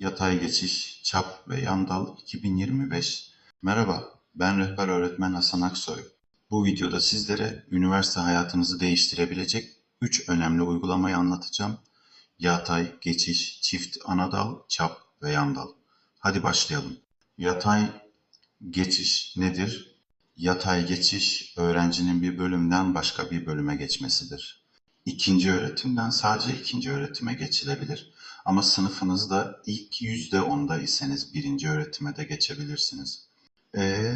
Yatay Geçiş, Çap ve Yandal 2025. Merhaba, ben rehber öğretmen Hasan Aksoy. Bu videoda sizlere üniversite hayatınızı değiştirebilecek 3 önemli uygulamayı anlatacağım. Yatay, geçiş, çift anadal, çap ve yandal. Hadi başlayalım. Yatay geçiş nedir? Yatay geçiş öğrencinin bir bölümden başka bir bölüme geçmesidir. İkinci öğretimden sadece ikinci öğretime geçilebilir. Ama sınıfınızda ilk yüzde onda iseniz birinci öğretime de geçebilirsiniz. Ee,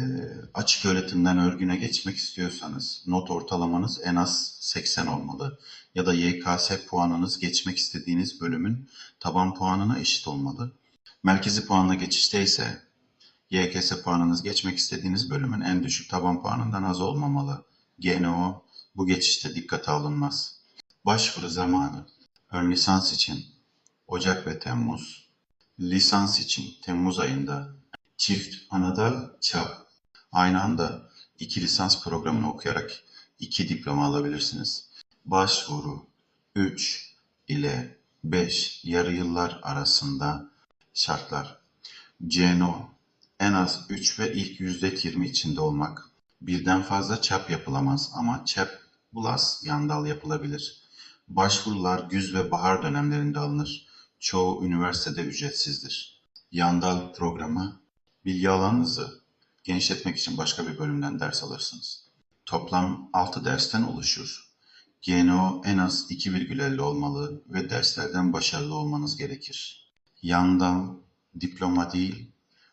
açık öğretimden örgüne geçmek istiyorsanız not ortalamanız en az 80 olmalı ya da YKS puanınız geçmek istediğiniz bölümün taban puanına eşit olmalı. Merkezi puanla geçişte ise YKS puanınız geçmek istediğiniz bölümün en düşük taban puanından az olmamalı. GNO bu geçişte dikkate alınmaz. Başvuru zamanı. Ön lisans için Ocak ve Temmuz. Lisans için Temmuz ayında çift anadal çap. Aynı anda iki lisans programını okuyarak iki diploma alabilirsiniz. Başvuru 3 ile 5 yarı yıllar arasında şartlar. CNO en az 3 ve ilk %20 içinde olmak. Birden fazla çap yapılamaz ama çap plus yandal yapılabilir. Başvurular güz ve bahar dönemlerinde alınır. Çoğu üniversitede ücretsizdir. Yandal programı bilgi alanınızı genişletmek için başka bir bölümden ders alırsınız. Toplam 6 dersten oluşur. GNO en az 2,50 olmalı ve derslerden başarılı olmanız gerekir. Yandal diploma değil,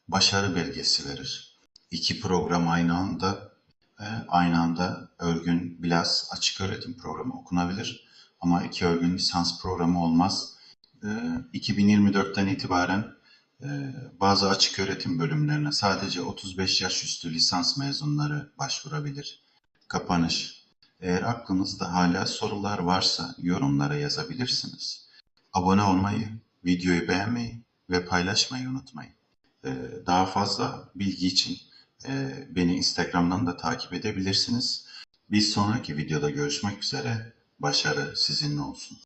başarı belgesi verir. İki program aynı anda e, aynı anda örgün biraz açık öğretim programı okunabilir ama iki örgün lisans programı olmaz. E, 2024'ten itibaren e, bazı açık öğretim bölümlerine sadece 35 yaş üstü lisans mezunları başvurabilir. Kapanış. Eğer aklınızda hala sorular varsa yorumlara yazabilirsiniz. Abone olmayı, videoyu beğenmeyi ve paylaşmayı unutmayın. Ee, Daha fazla bilgi için e, beni Instagram'dan da takip edebilirsiniz. Bir sonraki videoda görüşmek üzere. Başarı sizinle olsun.